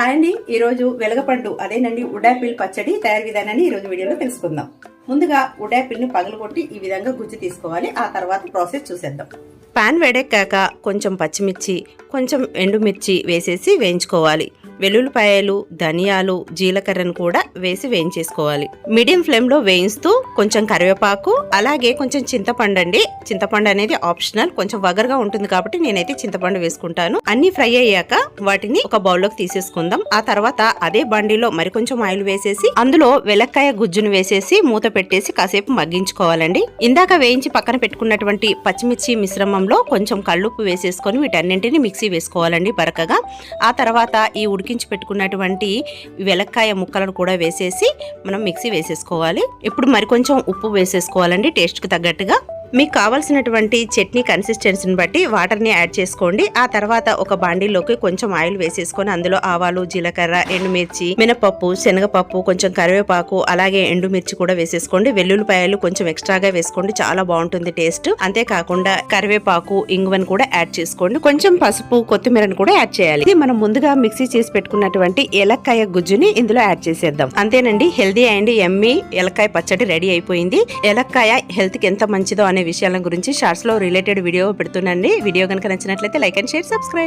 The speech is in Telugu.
హాయ్ అండి. ఈరోజు వెలగపండు అదేనండి ఉడాపిల్ పచ్చడి తయారు విధానాన్ని ఈరోజు వీడియోలో తెలుసుకుందాం. ముందుగా ఉడాపిల్ని పగలగొట్టి ఈ విధంగా గుజ్జు తీసుకోవాలి. ఆ తర్వాత ప్రాసెస్ చూసేద్దాం. పాన్ వేడెక్కాక కొంచెం పచ్చిమిర్చి కొంచెం ఎండుమిర్చి వేసేసి వేయించుకోవాలి. వెల్లుల్లిపాయలు ధనియాలు జీలకర్రను కూడా వేసి వేయించేసుకోవాలి. మీడియం ఫ్లేమ్లో వేయిస్తూ కొంచెం కరివేపాకు అలాగే కొంచెం చింతపండు అండి. చింతపండు అనేది ఆప్షనల్. కొంచెం వగరగా ఉంటుంది కాబట్టి నేనైతే చింతపండు వేసుకుంటాను. అన్ని ఫ్రై అయ్యాక వాటిని ఒక బౌల్లోకి తీసేసుకుందాం. ఆ తర్వాత అదే బండిలో మరి కొంచెం ఆయిల్ వేసేసి అందులో వెలక్కాయ గుజ్జును వేసేసి మూత పెట్టేసి కాసేపు మగ్గించుకోవాలండి. ఇందాక వేయించి పక్కన పెట్టుకున్నటువంటి పచ్చిమిర్చి మిశ్రమంలో కొంచెం కళ్ళుప్పు వేసేసుకొని వీటన్నింటిని మిక్సీ వేసుకోవాలండి బరకగా. ఆ తర్వాత ఈ ఉడికి ఉడికించి పెట్టుకున్నటువంటి వెలక్కాయ ముక్కలను కూడా వేసేసి మనం మిక్సీ వేసేసుకోవాలి. ఇప్పుడు మరి కొంచెం ఉప్పు వేసేసుకోవాలండి టేస్ట్కి తగ్గట్టుగా. మీకు కావాల్సినటువంటి చట్నీ కన్సిస్టెన్సీని బట్టి వాటర్ని యాడ్ చేసుకోండి. ఆ తర్వాత ఒక బాండీలోకి కొంచెం ఆయిల్ వేసేసుకొని అందులో ఆవాలు జీలకర్ర ఎండుమిర్చి మినపప్పు శనగపప్పు కొంచెం కరివేపాకు అలాగే ఎండుమిర్చి కూడా వేసేసుకోండి. వెల్లుల్లిపాయలు కొంచెం ఎక్స్ట్రాగా వేసుకోండి. చాలా బాగుంటుంది టేస్ట్ అంతేకాకుండా కరివేపాకు ఇంగువను కూడా యాడ్ చేసుకోండి. కొంచెం పసుపు కొత్తిమీరను కూడా యాడ్ చేయాలి. ఇది మనం ముందుగా మిక్సీ చేసి పెట్టుకున్నటువంటి ఎలక్కాయ గుజ్జుని ఇందులో యాడ్ చేసేద్దాం. అంతేనండి. హెల్దీ అండ్ ఎమ్మి ఎలక్కాయ పచ్చడి రెడీ అయిపోయింది. ఎలక్కాయ హెల్త్కి ఎంత మంచిదో అని విషయాల గురించి షార్ట్స్లో రిలేటెడ్ వీడియో పెడుతున్నాండి వీడియో కనుక నచ్చినట్లయితే లైక్ అండ్ షేర్ సబ్స్క్రైబ్.